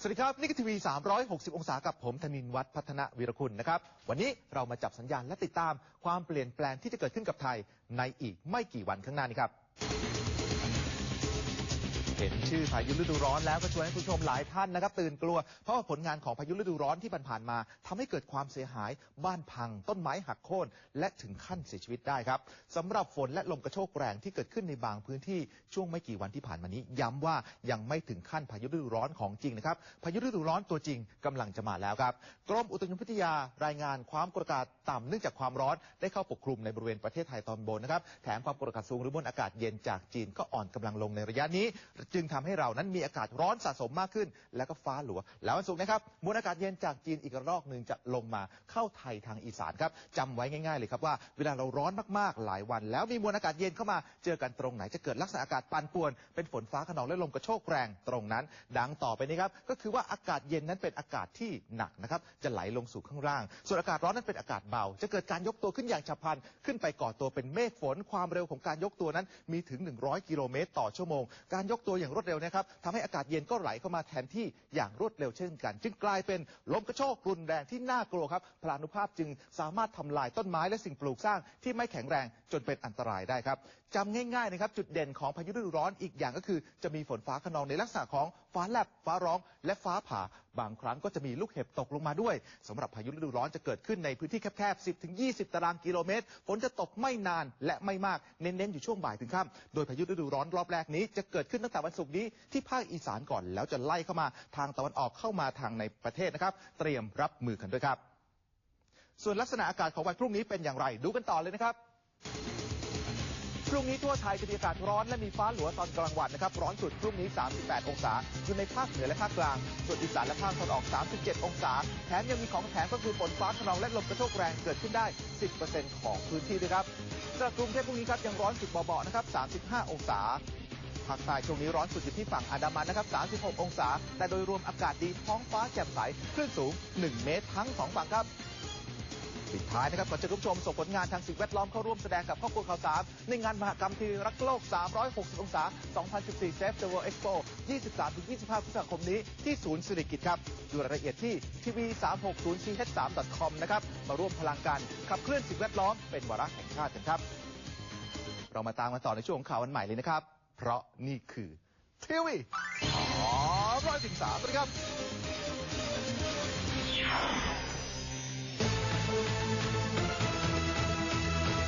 สวัสดีครับนี่คือทีวี 360 องศากับผมธนินวัฒน์พัฒนวีรคุณนะครับ วันนี้เรามาจับสัญญาณและติดตามความเปลี่ยนแปลงที่จะเกิดขึ้นกับไทยในอีกไม่กี่วันข้างหน้านี้ครับ เห็นชื่อพายุฤดูร้อนแล้วก็ชวนให้ผู้ชมหลายท่านนะครับ ตื่นกลัว เพราะว่าผลงานของพายุฤดูร้อนที่ผ่านๆมาทำให้เกิดความเสียหาย บ้านพัง ต้นไม้หักโค่นและถึงขั้นเสียชีวิตได้ครับสำหรับฝนและลมกระโชกแรงที่เกิดขึ้นในบางพื้นที่ช่วงไม่กี่วันที่ผ่านมานี้ ย้ำว่ายังไม่ถึงขั้นพายุฤดูร้อนของจริงนะครับพายุฤดูร้อนตัวจริงกำลังจะมาแล้วครับกรมอุตุนิยมวิทยารายงานความกดอากาศต่ำเนื่องจากความร้อนได้เข้าปกคลุมในบริเวณประเทศไทยตอนบนนะครับแถมความกดอากาศสูงหรือมวลอากาศเย็นจากจีนก็อ่อนกำลังลงในระยะนี้จึงทำให้เรานั้นมีอากาศร้อนสะสมมากขึ้น แล้วก็ฟ้าหลัว แล้ววันศุกร์นะครับมวลอากาศเย็นจากจีนอีกรอกหนึ่งจะลงมาเข้าไทยทางอีสานครับจำไว้ง่ายๆเลยครับว่าเวลาเราร้อนมากๆหลายวัน แล้วมีมวลอากาศเย็นเข้ามาเจอกันตรงไหนจะเกิดลักษณะอากาศปั่นป่วน เป็นฝนฟ้าขนองและลมกระโชกแรงตรงนั้น ดังต่อไปนี้ครับก็คือว่าอากาศเย็นนั้นเป็นอากาศที่หนักนะครับจะไหลลงสู่ข้างล่าง ส่วนอากาศร้อนนั้นเป็นอากาศเบา จะเกิดการยกตัวขึ้นอย่างฉับพลันขึ้นไปก่อตัวเป็นเมฆฝนความเร็วของการยกตัวนั้นมีถึง 100 กิโลเมตรต่อชั่วโมง การยกตัวอย่างรวดเร็วนะครับทำให้อากาศเย็นก็ไหลเข้ามาแทนที่อย่างรวดเร็วเช่นกัน จึงกลายเป็นลมกระโชกรุนแรงที่น่ากลัวครับพลานุภาพจึงสามารถทำลายต้นไม้และสิ่งปลูกสร้างที่ไม่แข็งแรงจนเป็นอันตรายได้ครับจำง่ายๆนะครับจุดเด่นของพายุฤดูร้อนอีกอย่างก็คือ จะมีฝนฟ้าขนองในลักษณะของฟ้าแลบฟ้าร้อง และฟ้าผ่าบางครั้งก็จะมีลูกเห็บตกลงมาด้วยสำหรับพายุฤดูร้อนจะเกิดขึ้นในพื้นที่แคบๆ 10-20 ตารางกิโลเมตร ฝนจะตกไม่นานและไม่มากเน้นๆอยู่ช่วงบ่ายถึงค่ำโดยพายุฤดูร้อนรอบแรกนี้จะเกิดขึ้นตั้งแต่วันันศุกร์นี้ที่ภาคอีสานก่อน แล้วจะไล่เข้ามาทางตะวันออกเข้ามาทางในประเทศนะครับ เตรียมรับมือกันด้วยครับ ส่วนลักษณะอากาศของวันพรุ่งนี้เป็นอย่างไรดูกันต่อเลยนะครับพรุ่งนี้ทั่วไทยจะมีอากาศร้อนและมีฟ้าหลัวตอนกลางวันนะครับ ร้อนสุดพรุ่งนี้ 38 องศาอยู่ในภาคเหนือและภาคกลาง ส่วนอีสานและภาคตะวันออก 37 องศา แถมยังมีของแถมก็คือฝนฟ้าขนองและลมกระโชกแรงเกิดขึ้นได้ 10%ของพื้นที่ด้วยครับสำหรับกรุงเทพพรุ่งนี้ครับยังร้อนสุดเบาๆนะครับ 35 องศา ภาคใต้ช่วงนี้ร้อนสุดอยู่ที่ฝั่งอันดามันนะครับ 36 องศา แต่โดยรวมอากาศดีท้องฟ้าแจ่มใสคลื่นสูง 1 เมตรทั้ง 2 ฝั่งครับปิดท้ายนะครับก่อนจะรับชมส่งผลงานทางสิ่งแวดล้อมเข้าร่วมแสดงกับครอบครัวข่าวสารในงานมหกรรมทีรักโลก 360 องศา 2014 Save the World Expo 23-25 พฤษภาคมนี้ที่ศูนย์สิริกิติ์ครับดูรายละเอียดที่ทีวี 360ch3.com นะครับ มาร่วมพลังกันขับเคลื่อนสิ่งแวดล้อมเป็นวาระแห่งชาติกันครับ เรามาตามกันต่อในช่วงข่าววันใหม่เลยนะครับ เพราะนี่คือทีวีอ๋อร้อยสิบสามนะครับ